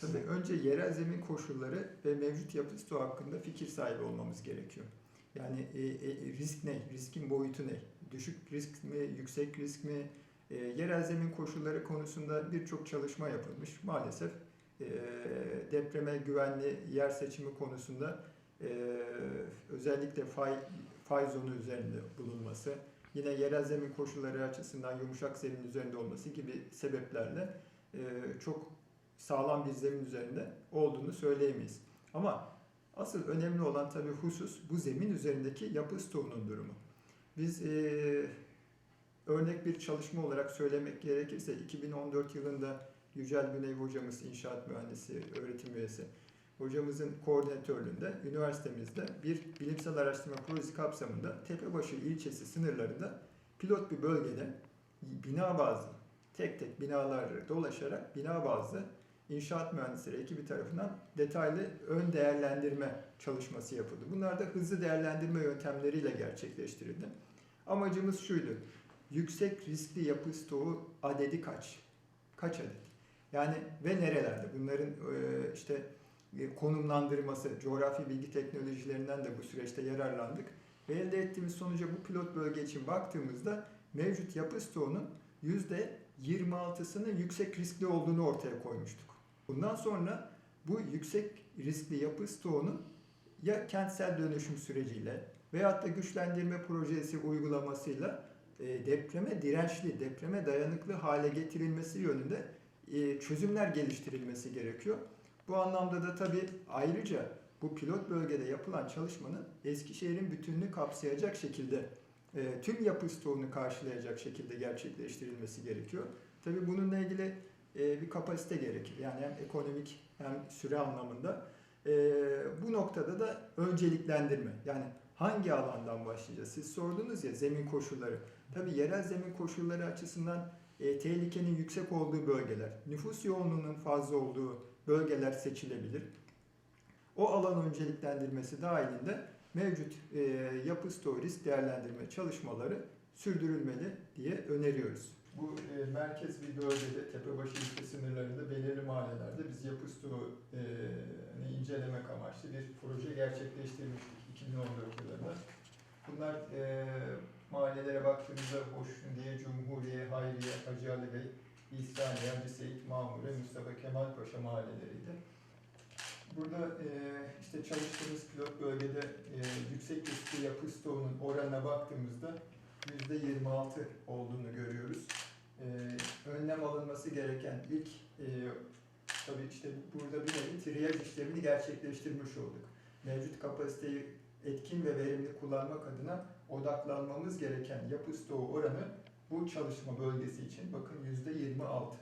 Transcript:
Tabii önce yerel zemin koşulları ve mevcut yapı stoğu hakkında fikir sahibi olmamız gerekiyor. Yani e, e, risk ne? Riskin boyutu ne? Düşük risk mi? Yüksek risk mi? E, yerel zemin koşulları konusunda birçok çalışma yapılmış. Maalesef e, depreme güvenli yer seçimi konusunda e, özellikle fay, fay zonu üzerinde bulunması, yine yerel zemin koşulları açısından yumuşak zemin üzerinde olması gibi sebeplerle e, çok sağlam bir zemin üzerinde olduğunu söyleyemeyiz. Ama asıl önemli olan tabii husus bu zemin üzerindeki yapı stoğunun durumu. Biz e, örnek bir çalışma olarak söylemek gerekirse 2014 yılında Yücel Güney hocamız inşaat mühendisi, öğretim üyesi hocamızın koordinatörlüğünde üniversitemizde bir bilimsel araştırma projesi kapsamında Tepebaşı ilçesi sınırlarında pilot bir bölgede bina bazlı tek tek binaları dolaşarak bina bazlı inşaat mühendisleri ekibi tarafından detaylı ön değerlendirme çalışması yapıldı. Bunlar da hızlı değerlendirme yöntemleriyle gerçekleştirildi. Amacımız şuydu. Yüksek riskli yapı stoğu adedi kaç? Kaç adet? Yani ve nerelerde? Bunların e, işte e, konumlandırması, coğrafi bilgi teknolojilerinden de bu süreçte yararlandık. Ve elde ettiğimiz sonuca bu pilot bölge için baktığımızda mevcut yapı stoğunun %26'sının yüksek riskli olduğunu ortaya koymuştuk. Bundan sonra bu yüksek riskli yapı stoğunun ya kentsel dönüşüm süreciyle veyahut da güçlendirme projesi uygulamasıyla e, depreme dirençli, depreme dayanıklı hale getirilmesi yönünde e, çözümler geliştirilmesi gerekiyor. Bu anlamda da tabii ayrıca bu pilot bölgede yapılan çalışmanın Eskişehir'in bütününü kapsayacak şekilde e, tüm yapı stoğunu karşılayacak şekilde gerçekleştirilmesi gerekiyor. Tabii bununla ilgili e, bir kapasite gerekir. Yani hem ekonomik hem süre anlamında. E, bu noktada da önceliklendirme. Yani hangi alandan başlayacağız? Siz sordunuz ya zemin koşulları. Tabii yerel zemin koşulları açısından e, tehlikenin yüksek olduğu bölgeler, nüfus yoğunluğunun fazla olduğu bölgeler seçilebilir. O alan önceliklendirmesi dahilinde mevcut e, yapı risk değerlendirme çalışmaları sürdürülmeli diye öneriyoruz. E, merkez bir bölgede, Tepebaşı ilçe sınırlarında belirli mahallelerde biz yapı stoğu e, incelemek amaçlı bir proje gerçekleştirmiştik 2014 yılında. Bunlar e, mahallelere baktığımızda Hoşndiye, Cumhuriye, Hayriye, Hacı Ali Bey, İhsaniye, Hacı Seyit, Mamure, Mustafa Kemal Paşa mahalleleriydi. Burada e, işte çalıştığımız pilot bölgede e, yüksek riskli yapı stoğunun oranına baktığımızda %26 olduğunu görüyoruz. E, önlem alınması gereken ilk e, tabii işte burada bir nevi triyaj işlemini gerçekleştirmiş olduk. Mevcut kapasiteyi etkin ve verimli kullanmak adına odaklanmamız gereken yapı stoğu oranı bu çalışma bölgesi için bakın %26.